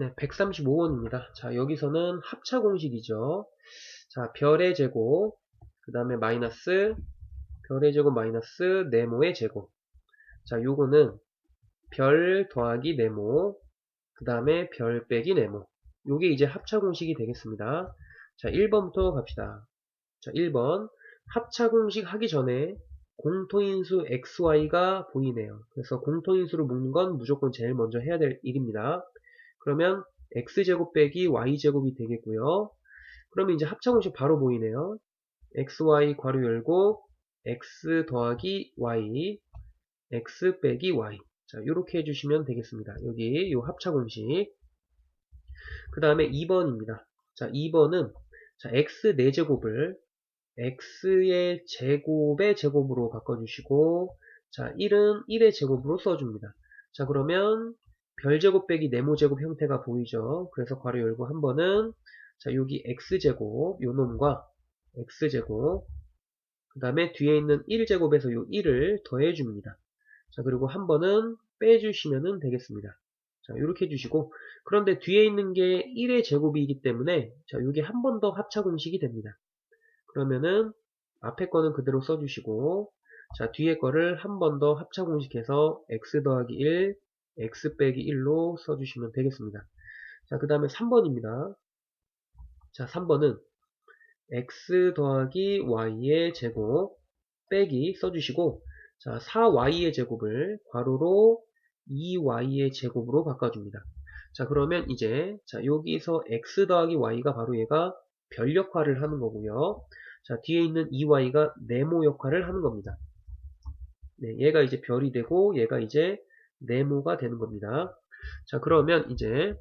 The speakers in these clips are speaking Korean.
네, 135원입니다. 자, 여기서는 합차 공식이죠. 자, 별의 제곱, 그 다음에 마이너스, 별의 제곱 마이너스 네모의 제곱. 자, 요거는 별 더하기 네모, 그 다음에 별 빼기 네모. 요게 이제 합차 공식이 되겠습니다. 자, 1번부터 갑시다. 자, 1번. 합차 공식 하기 전에 공통인수 xy가 보이네요. 그래서 공통인수를 묶는 건 무조건 제일 먼저 해야 될 일입니다. 그러면 x제곱 빼기 y제곱이 되겠고요. 그러면 이제 합차 공식 바로 보이네요. xy 괄호 열고 x 더하기 y x 빼기 y 자 이렇게 해주시면 되겠습니다. 여기 요 합차 공식 그 다음에 2번입니다. 자 2번은 자 x 4제곱을 x의 제곱의 제곱으로 바꿔주시고 자 1은 1의 제곱으로 써줍니다. 자 그러면 별제곱 빼기 네모제곱 형태가 보이죠. 그래서 괄호 열고 한 번은 자 여기 x제곱 요 놈과 x제곱 그 다음에 뒤에 있는 1제곱에서 요 1을 더해줍니다. 자 그리고 한 번은 빼주시면 되겠습니다. 자 이렇게 해주시고 그런데 뒤에 있는 게 1의 제곱이기 때문에 자 요게 한 번 더 합차 공식이 됩니다. 그러면은 앞에 거는 그대로 써주시고 자 뒤에 거를 한 번 더 합차 공식해서 x 더하기 1 x 빼기 1로 써주시면 되겠습니다. 자, 그 다음에 3번입니다. 자, 3번은 x 더하기 y의 제곱 빼기 써주시고 자, 4y의 제곱을 괄호로 2y의 제곱으로 바꿔줍니다. 자, 그러면 이제 자 여기서 x 더하기 y가 바로 얘가 별 역할을 하는 거고요. 자, 뒤에 있는 2y가 네모 역할을 하는 겁니다. 네, 얘가 이제 별이 되고 얘가 이제 네모가 되는 겁니다. 자, 그러면 이제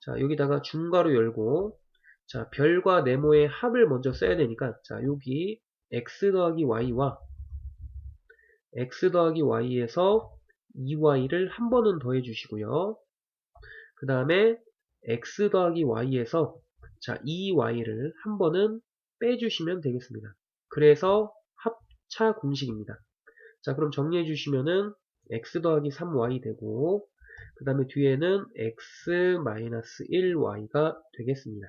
자, 여기다가 중괄호 열고 자, 별과 네모의 합을 먼저 써야 되니까 자, 여기 x 더하기 y와 x 더하기 y에서 2y를 한 번은 더해 주시고요. 그 다음에 x 더하기 y에서 자, 2y를 한 번은 빼주시면 되겠습니다. 그래서 합차 공식입니다. 자, 그럼 정리해 주시면은 x 더하기 3y 되고 그 다음에 뒤에는 x-1y가 되겠습니다.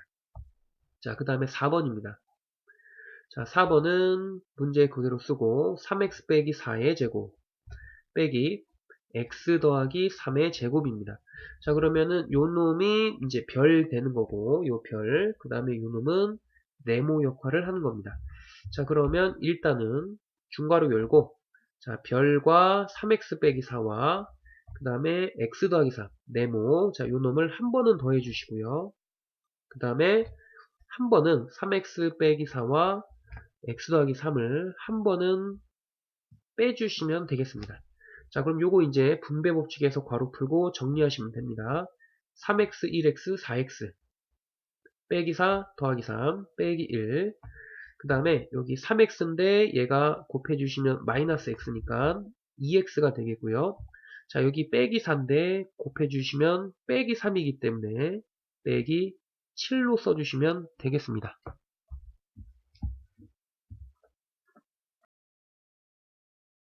자, 그 다음에 4번입니다. 자, 4번은 문제 그대로 쓰고 3x 빼기 4의 제곱 빼기 x 더하기 3의 제곱입니다. 자, 그러면은 요 놈이 이제 별 되는 거고 요 별, 그 다음에 요 놈은 네모 역할을 하는 겁니다. 자, 그러면 일단은 중괄호 열고 자, 별과 3x 빼기 4와 그 다음에 x 더하기 4 네모 자, 요 놈을 한 번은 더해 주시고요. 그 다음에 한 번은 3x 빼기 4와 x 더하기 3을 한 번은 빼주시면 되겠습니다. 자, 그럼 요거 이제 분배 법칙에서 괄호 풀고 정리하시면 됩니다. 3x, 1x, 4x 빼기 4 더하기 3 빼기 1. 그 다음에 여기 3x인데 얘가 곱해주시면 마이너스 x니까 2x가 되겠고요. 자 여기 빼기 4인데 곱해주시면 빼기 3이기 때문에 빼기 7로 써주시면 되겠습니다.